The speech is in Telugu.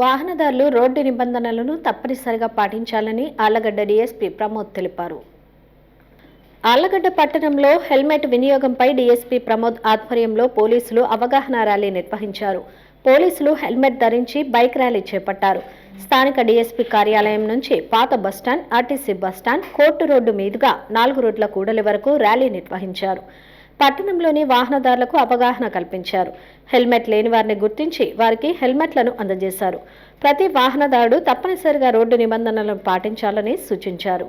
వాహనదారులు రోడ్డు నిబంధనలను తప్పనిసరిగా పాటించాలని ఆలగడ్డ డీఎస్పీ ప్రమోద్ తెలిపారు. ఆళ్ళగడ్డ పట్టణంలో హెల్మెట్ వినియోగంపై డీఎస్పీ ప్రమోద్ ఆధ్వర్యంలో పోలీసులు అవగాహన ర్యాలీ నిర్వహించారు. పోలీసులు హెల్మెట్ ధరించి బైక్ ర్యాలీ చేపట్టారు. స్థానిక డీఎస్పీ కార్యాలయం నుంచి పాత bus stand RTC bus stand court road మీదుగా నాలుగు రోడ్ల కూడలి వరకు ర్యాలీ నిర్వహించారు. పట్టణంలోని వాహనదారులకు అవగాహన కల్పించారు. హెల్మెట్ లేని వారిని గుర్తించి వారికి హెల్మెట్లను అందజేశారు. ప్రతి వాహనదారుడు తప్పనిసరిగా రోడ్డు నిబంధనలను పాటించాలని సూచించారు.